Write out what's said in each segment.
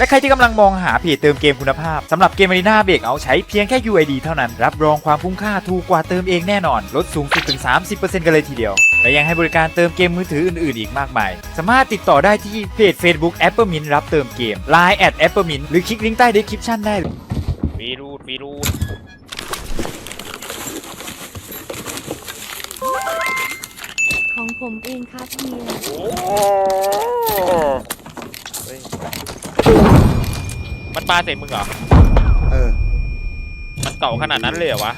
และใครที่กำลังมองหาเพจเติมเกมคุณภาพสำหรับเกม Arena Breakout ใช้เพียงแค่ UID เท่านั้น รับรองความคุ้มค่าถูกกว่าเติมเองแน่นอน ลดสูงสุดถึง 30%กันเลยทีเดียว และยังให้บริการเติมเกมมือถืออื่น ๆ อีกมากมาย สามารถติดต่อได้ที่เพจ Facebook a p p l e m i n t รับเติมเกม Line at a p p l e m i n t หรือคลิกลิงก์ใต้ description ได้เลยวีรูดวีรูดของผมเองครับเฮียเฮ้ย มันปาใส่มึงเหรอ เออ มันเก่าขนาดนั้นเลยเหรอวะ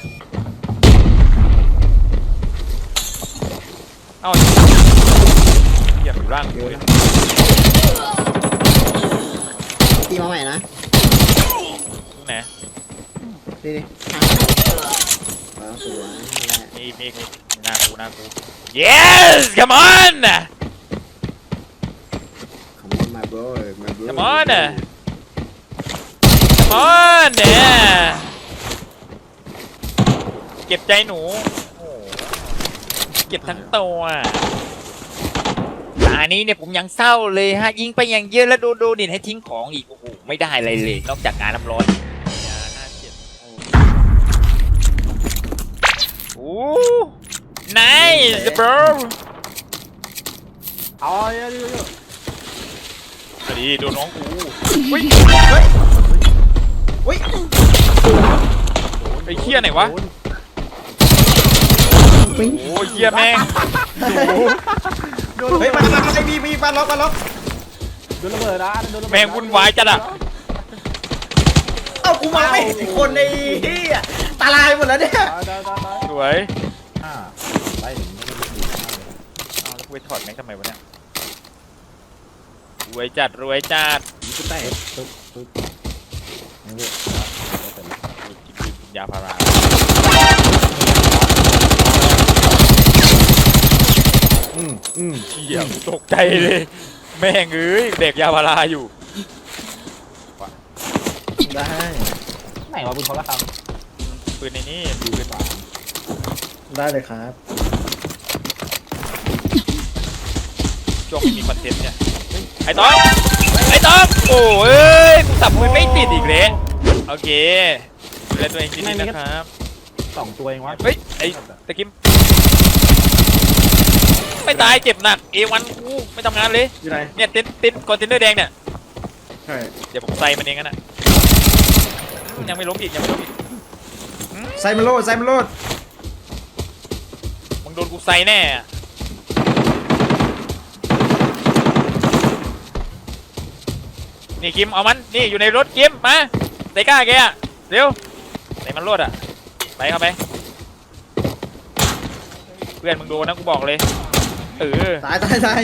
เอ้าเหยียบอยู่ร่างกูเนี่ยตีมาใหม่นะไหนนี่นี่เออสวยนั่นแหละมีมีมีหน้ากูหน้ากู yes come on Come on my bro my bro Come on น่ะ come on เนี่ยเก็บใจหนูโอ้โหเก็บทั้งตัวตานี้เนี่ยผมยังเศร้าเลยฮะ ยิงไปอย่างเยอะแล้วโดนโดนดินให้ทิ้งของอีก โอ้โห ไม่ได้อะไรเลย นอกจากการน้ำร้อนอย่าน่าเกลียดโอ้ nice bro เอาเยอะเยอะสวัสดีโดนน้องกูอุ้ยไอ้เคี้ยไหนวะปิ้งโอ้ยเหี้ยแม่งเฮ้ยมันมันไอ้มีมีปลาล็อกปลาล็อกโดนระเบิดนะโดนระเบิดแม่งวุ่นวายจัดอะเอ้ากูมองไม่เห็นคนในเฮียตาลายหมดแล้วเนี่ยตายตายตายตายสวยอ่าไล่ถึงไม่ได้ดีมากเลยเอาแล้วกูไปถอดแม่งทำไมวะเนี่ย รวยจัดรวยจัดกูแตกปึ๊บปึ๊บนี่เว้ยกินกินยาพาราอืมอืมเหี้ยตกใจเลย แม่งเอ้ยเด็กยาพาราอยู่ได้ไหนวะเป็นคนละคปืนในนี้ำดีไปสามได้เลยครับช่วงไม่มีคอนเทนต์เนี่ยเฮ้ย ไอ้ต๊อกไอ้ต๊อกโอ้ยกูสับมือไม่ติดอีกเลยโอเคดูแลตัวเองดีๆนะครับ สองตัวเองวะเฮ้ยไอ้ตะกิมไม่ตายเจ็บหนักเอวันกูไม่ทำงานเลยอยู่ไหนเนี่ยเต็นท์เต็นท์คอนเทนเนอร์แดงเนี่ยใช่เดี๋ยวผมใส่มันเองกันนะยังไม่ล้มอีกยังไม่ล้มอีกไซมันโลดไซมันโลดมึงโดนกูใส่แน่อะ นี่กิมเอามันนี่อยู่ในรถกิมมาไดก้าแกอะเร็วไหนมันรถอะไปเข้าไปเพื่อนมึงโดนนะกูบอกเลยเออตายตายตาย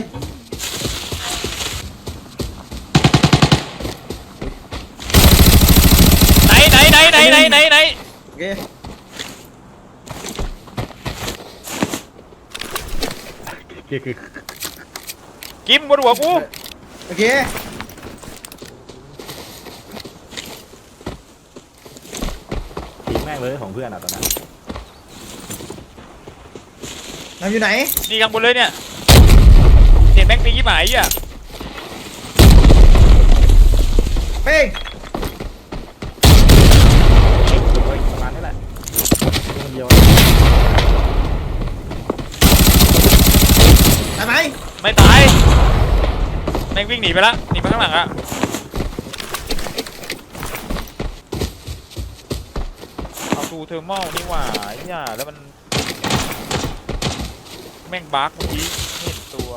ไหนไหนไหนไหนไหนไหนไหนโอเคคือคือกิมบนหัวกูโอเค ทีมแม่ งเลยของเพื่อนอะตอนนั้นนำอยู่ไหน นี่ข้างบนเลยเนี่ยเด็ดแม่งปียี่หมายอะเป้งเฮ้ยประมาณนี้แหละคนเดียวตายไหมไม่ตายแม่งวิ่งหนีไปละหนีไปข้างหลังอะ เอาทูเทอร์มอลนี่หว่าไอ้เหี้ยแล้วมัน แม่งบั๊กเมื่อกี้ไม่เห็นตัว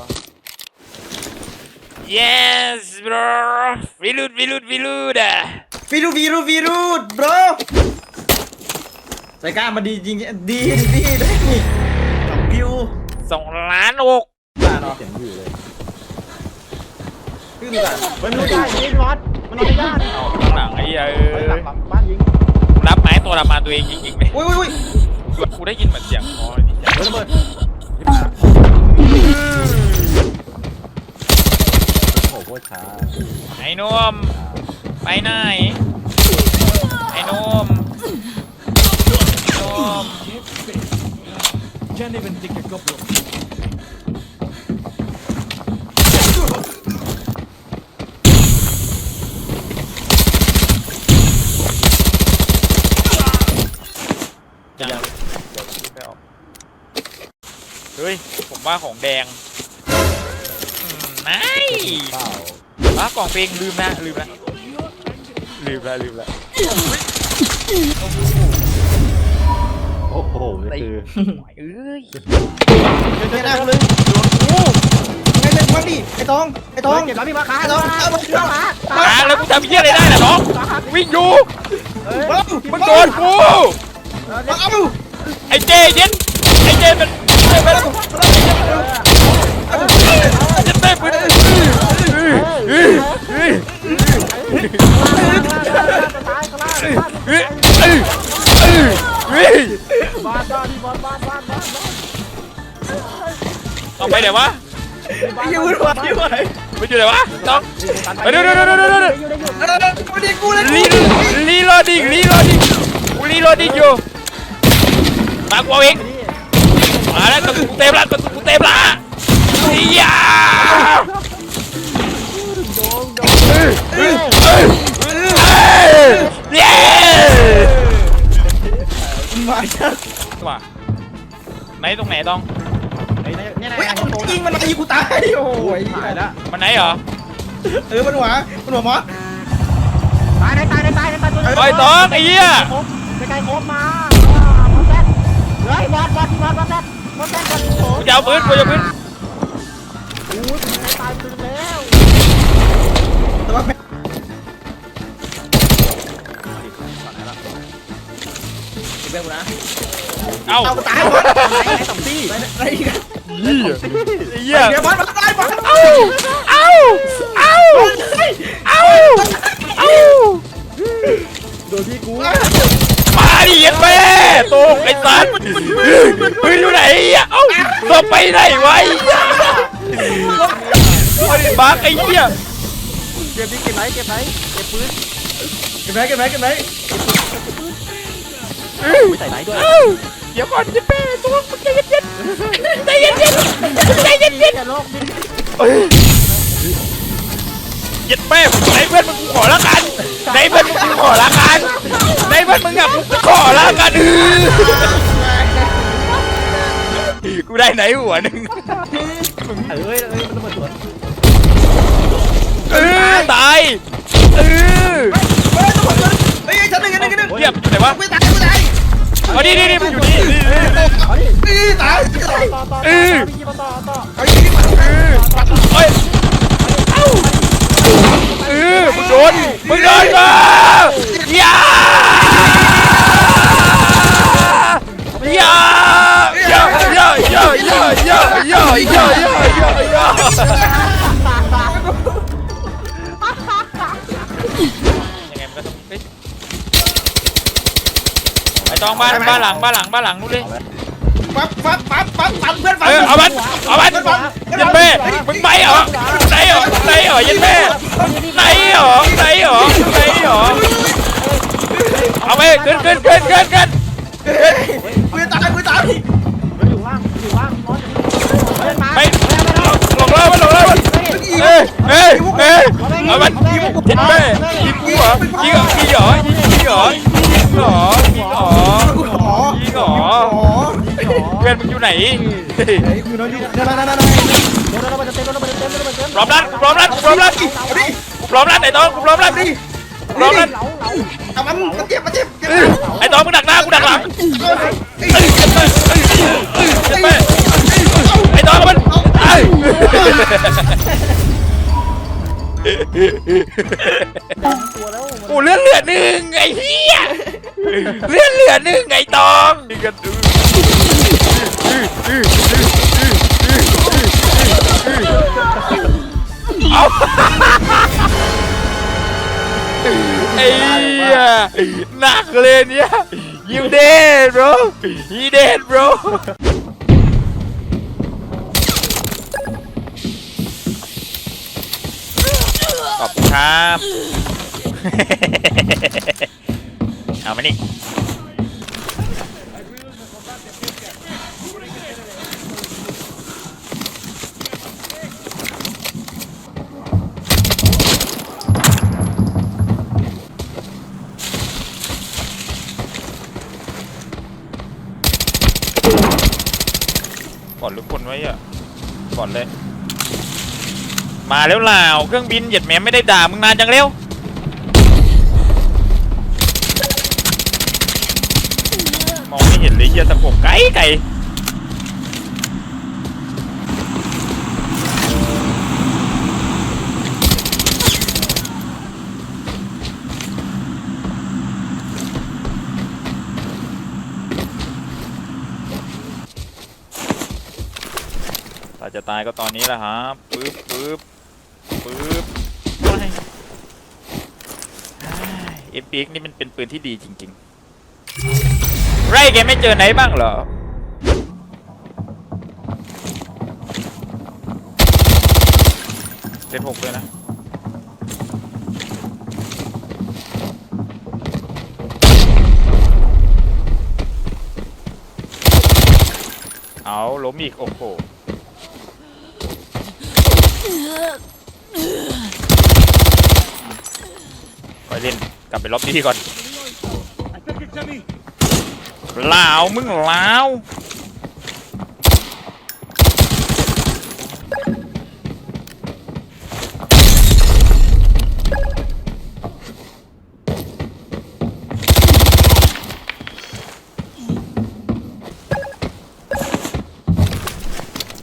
yes bro วิลุดวิลุดวิลุดอะวีรูวีรูวีรูด bro ใจกล้ามาดีจริงดีดีได้นี่สองคิวสองล้านหกตาเนาะเสียงอยู่เลยขึ้นดูกันเฮ้ยมันนอนได้ยิงวัดมันนอนได้ยากเอาข้างหลังไอ้เหี้ยเอเฮ้ยอหลังหลังบ้านยิงรับไม้ตัวละมาตัวเองจริงๆเลยอุ้ยอุ้ยอุ้ยกูได้ยินเหมือนเสียงคอนี่เฮ้ยระเบิดโอ้โหโคตรช้าไอ้หนมไปไหนไอ้หนมหนม Can't even think a couple of เว่าของแดงอืมนายเปล่าว่ากล่องเพลงลืมนะลืมนะลืมละลืมละโอ้โหนี่คือเอ้ยเจ๊หน้ากูเลยไงเล่นควักดิไอ้ตองไอ้ตองเก็บแล้วพี่มาค้าไอ้ตองเอามาเอามามาแล้วกูทำเหี้ยอะไรได้ล่ะน้องวิ่งอยู่เฮ้ยเอามึงโดนกูเอาไอ้เจเย็นไอ้เจเป็น เจเป็นเจเต้ปืนเฮ้ยเฮ้ยเฮ้ยเฮ้ยเฮ้ยบ้านบ้านพี่บอลบ้านบ้านบ้านเอาไปไหนวะอยู่หัวอยู่ไหนไปอยู่ไหนวะน้องไปเดี๋ยวเดี๋ยวเดี๋ยวเดี๋ยวเดี๋ยวอยู่ได้อยู่ไม่ได้กูเลยรีรีโหลดดิ้งรีโหลดดิ้งกูรีโหลดดิ้งอยู่มากูเอาเองมา แล้วกระสุนกูเต็มละกระสุนกูเต็มละเฮียโดงโดเอ้ยเอ้ยเอ้ยเย้มาจ้ะว่ะไหนตรงไหนต้องไอ้นี่นี่เฮ้ยไงเอายิงมันมายิงกูตายโอ้ยหายล้วมันไหนเหรอเออมันหัวมันหัวมอสตายตายตายตายตายตัวไอ้ต้องไอ้เหี้ยไปไกลโคบมาเฮ้ยบอลบอลบอลบอล แซดบอลแซดบอลโถกูจะเอาปืนกูจะเอาปืนอู้ยตายปืนแล้วแต่ว่าเอาเอาตายหมดไอ้สองตี้อะไรอีกไอ้เหี้ยเดี๋ยวมันตายหมดเอาเอาเอาเอาเอาโดนพี่กูมา ดิเย็นแม่ตกไอ้สัตว์ปืนอยู่ไหนอะเอ้าเราไปไหนวะไอ้เหี้ยไอ้บักไอ้เหี้ยเก็บพี่เก็บไหนเก็บไหนเก็บปืนเก็บไหนเก็บไหนเก็บไหนใส่ไหนด้วยเอ้าเดี๋ยวก่อนเย็นแม่ตัวมึงใจเย็นๆใจเย็นๆใจเย็นๆอย่าโลกดิ เอ้ย เย็ดแม่ไหนเพื่อนมึงกูขอละกันไหนเพื่อนมึงกูขอละกันไหนเพื่อนมึงอะกูขอละกันเออกูได้ไหนหัวหนึ่งเอ้ยเอ้ยมันต้องมาตรวจเออตายเออเฮ้ยต้องหมดเลยเฮ้ยชั้นหนึ่งชั้นหนึ่งันหนึ่งเทียบอยู่ไหนวะไม่ตายไม่ตายเอาดิดิดิมันอยู่นี่นี่ตายตายต่อต่อเออพี่มาต่อต่อเอายิงมันเออเอ้ยเอ้า เออมึงโดนมึงโดนมาอย่าอย่าอย่าอย่าอย่าอย่าอย่าอย่าอย่าอย่าอย่าอย่ายังไงมันก็ต้องเฮ้ยไอ้ตองบ้านบ้านหลังบ้านหลังบ้านหลังนู้นเลย ปั๊บปั๊บปั๊บปั๊บปั๊บเพื่อนปั๊บเออเอามันเอามันยันแม่มึงไปเหรอไหนเหรอไหนเหรอยันแม่ไหนเหรอไหนเหรอไหนเหรอเอาไปขึ้นขึ้นขึ้นขึ้นขึ้นมือตายมือตายมันอยู่ว่างอยู่ว่างมอสเฮ้ยมาไป ไหนเฮ้ยกูนอนอยู่นั่นนั่นนั่นนั่นโดนระเบิดเต็มโดนระเบิดเต็มโดนระเบิดเต็มพร้อมรัดพร้อมรัดพร้อมรัดเอาดิพร้อมรัดไอ้ต้องพร้อมรัดดิพร้อมรัดเหลาเหลาเอามันมันเจ็บมันเจ็บเจ็บไอ้ตองมึงดักหน้ากูดักหลังเอ้ยเอ้ยเอ้ยเอ้ยเอ้ยเอ้ยเอ้ยไอ้ตองมันไอ้กูเลื่อนเหลือหนึ่งไอ้เหี้ยเลื่อนเหลือหนึ่งไอ้ตองเอา หนักเลยเนี่ย you dead bro he dead bro ขอบคุณครับ เอามานี่ บอดหรือคนไว้อะบอดเลย มาแล้วล่าวเครื่องบินเหยียดแหมไม่ได้ด่ามึงนานจังเร็วมองไม่เห็นเลยเหี้ยตะโกกไกลไกล จะตายก็ตอนนี้แหละครับปึ๊บปึ๊บปึ๊บเอฟพีกนี่มันเป็นปืนที่ดีจริง ๆ ไรแกไม่เจอไหนบ้างเหรอเซตหกเลยนะเอาล้มอีก โอ้โห ไปเล่นกลับไปล็อบบี้ก่อนลาวมึงลาว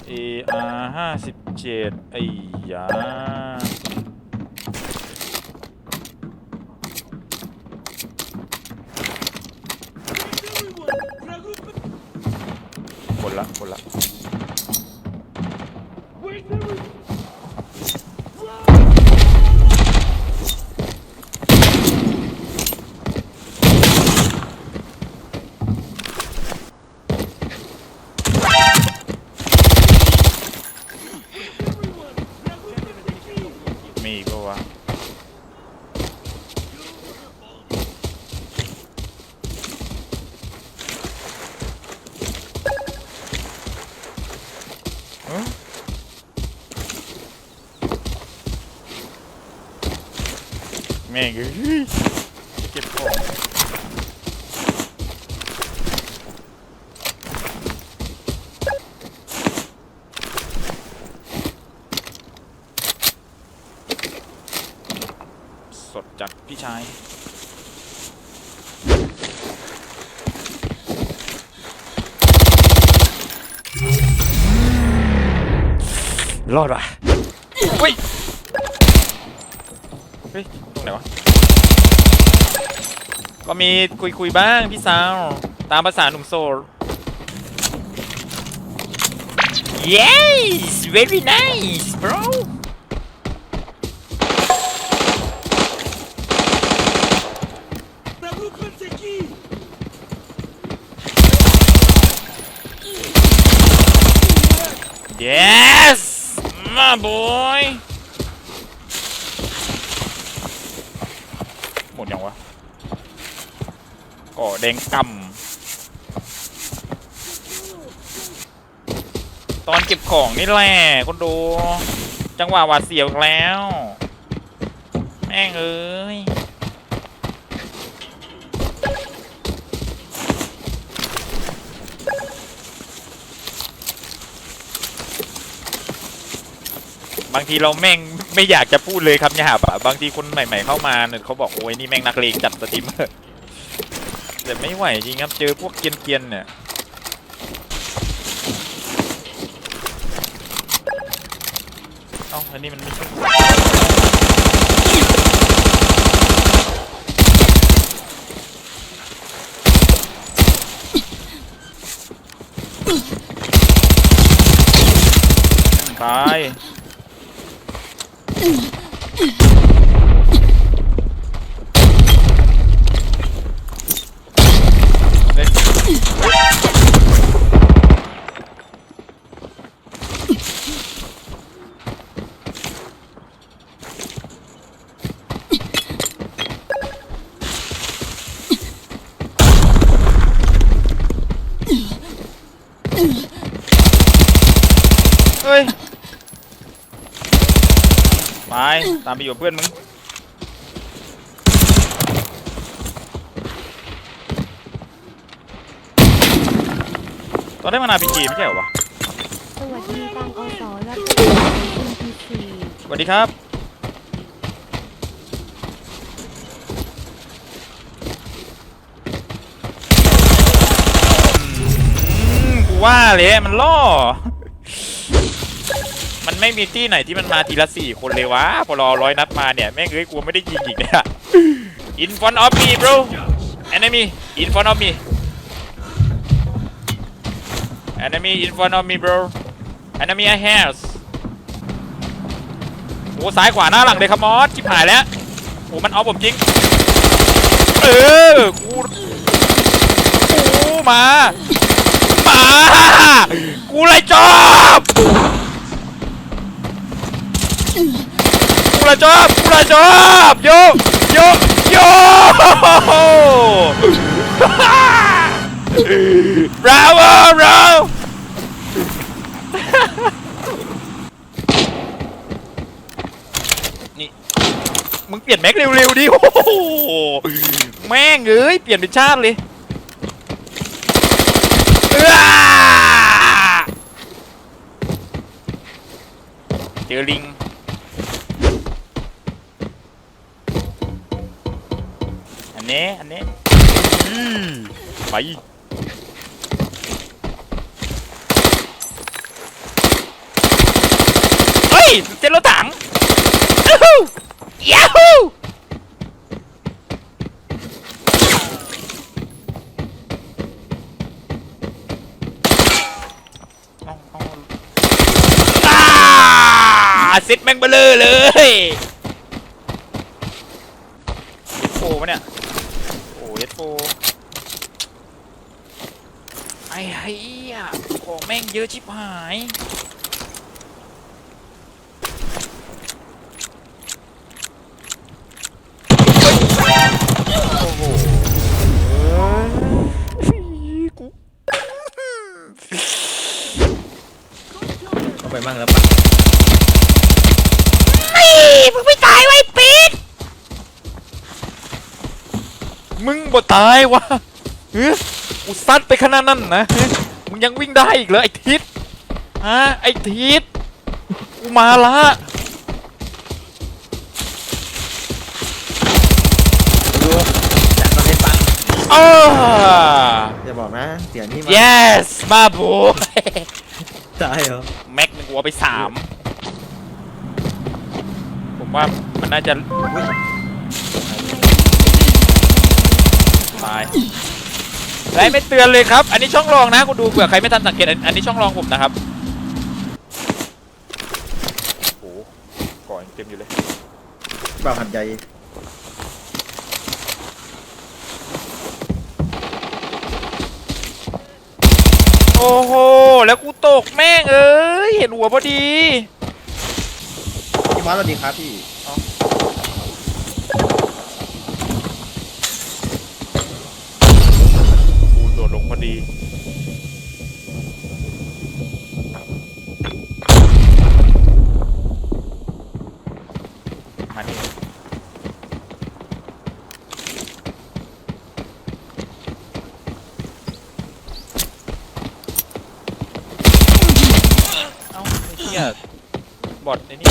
เออาห้าสิบ เจ็ดไอ้ยา ยเก็บของสดจากพี่ชายรอดว่ะเฮ้ย เฮ้ย ตรงไหนวะ ก็มีคุยคุยๆบ้างพี่สาว ตามภาษาหนุ่มโซล yes very nice bro เ yes my boy หมดยังวะ ก่อแดงกำตอนเก็บของนี่แหละคนดู จังหวะหวาดเสียวแล้วแม่งเอ้ยบางทีเราแม่งไม่อยากจะพูดเลยครับเนี่ยฮะบางทีคนใหม่ ๆเข้ามาเนี่ยเขาบอกโอ้ยนี่แม่งนักเลงจัดสตรีมเมอร์ แต่ไม่ไหวจริงครับ เจอพวกเกรียนเนี่ย เอ้าอันนี้มันไม่ใช่ตายายตามไปอยู่เพื่อนมึงตอนได้มานาพีจีไม่ใช่เหรอวะสวัสดีตามอสอและคุณพีซีสวัสดีครับ กูว่าเลยมันล่อ มันไม่มีที่ไหนที่มันมาทีละสี่คนเลยวะ พอรอร้อยนัดมาเนี่ย แม่งเอ้ยกลัวไม่ได้ยิงอีกเนี่ย In front of me bro enemy in front of me enemy in front of me bro enemy I has โอ้ซ้ายขวาหน้าหลังเลยครับมอสชิบหายแล้วโอ้มันเอาผมจริง เออกูกูมา มา กูเลยจอบ กูลยจอบกูลยจอบโยโยโย bravo bro นี่มึงเปลี่ยนแม็กเร็วๆดิโอ้โหแม่งเอ้ยเปลี่ยนเป็นชาติเลยเจอลิง อันนี้อันนี้อืมไปเฮ้ยเจนรถถังยูฮูยาฮูเอาเอาอ่าซิดแม่งเบลอเลยเอสโฟปะเนี่ย โอ้เอสโฟไอ้ เหี้ยของแม่งเยอะชิบหาย โอ้โหกูเข้าไปมั่งแล้วปะมึงไม่ตายไว้ปิดมึงบ่ตายวะเฮ้ย กูซัดไปขนาดนั้นนะเฮ้ยมึงยังวิ่งได้อีกเหรอไอ้ทิศฮะไอ้ทิศกูมาละดูอยากมาให้ฟังอ้าอย่าบอกนะเสียงนี่มา yes มาโบตายเหรอแม็กมึงกูเอาไปสามผมว่ามันน่าจะตาย ไรไม่เตือนเลยครับ อันนี้ช่องรองนะกูดูเผื่อใครไม่ทันสังเกต อันอันนี้ช่องรองผมนะครับ โอ้โหก่อนเต็มอยู่เลย เปล่าหันใจโอ้โห แล้วกูตกแม่งเอ้ย เห็นหัวพอดี พี่มอสสวัสดีครับพี่ กูโพอดีมานี่เอ้าไอ้เหี้ยบอดไอ้นี่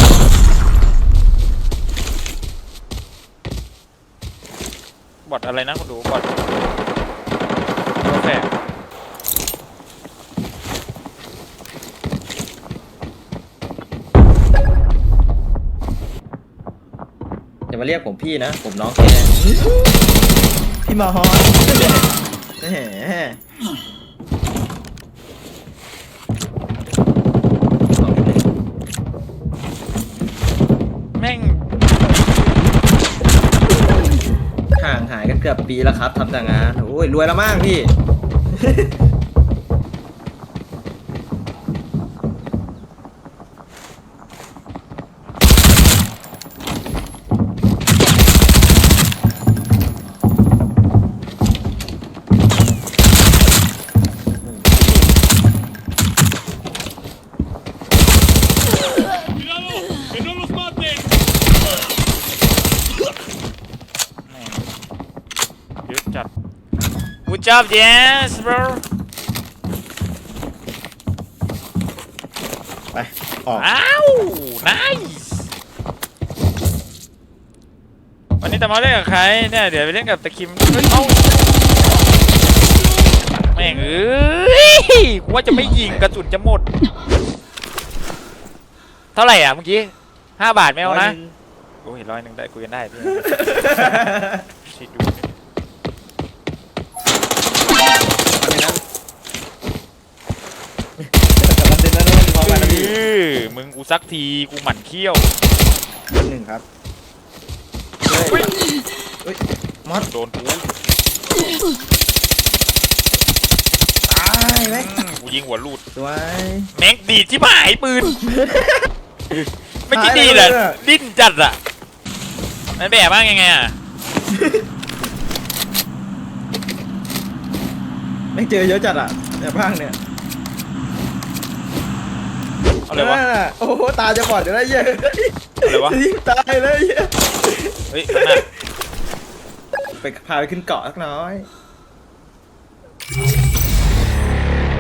บอดอะไรนะคุณดูบอดกาแฟ อย่ามา เรียกผมพี่นะ ผมน้องแกพี่มอสแหมแม่งห่างหายกันเกือบปีแล้วครับทำแต่งานโอ้ยรวยแล้วมากพี่ แม่ง เยอะจัด Good job yes bro ไป ออก อ้าว nice วันนี้แต่มาเล่นกับใครเนี่ยเดี๋ยวไปเล่นกับตะคิมเฮ้ยเอ้าแม่งเอ้ยกูว่าจะไม่ยิงกระสุนจะหมด เท่าไหร่อะเมื่อกี้ห้าบาทไม่เอานะโอ้ยร้อยหนึ่งได้คุยกันได้พี่ชิดดู มันเป็นนั้นมันพ อมึงกูซักทีกูหมั่นเขี้ยวหนึ่งครับเฮ้ยเฮ้ยมอสโดนกูตายไหมอืมกูยิงหัวรูดสวย แม็กดีดที่หายปืน ไม่อกินดีดอะหายเลยอะ ดิ้นจัดอะมันแบบบ้างยังไงอะไม่เจอเยอะจัดอะแต่พังเนี่ย อาเลยวะนั่นน่โอ้โหตาจะบอดอยู่แล้วเหี้ยเอาเลยวะยิงตายเลยเหี้ยเฮ้ยข้างหน้าไปพาไปขึ้นเกาะสักน้อย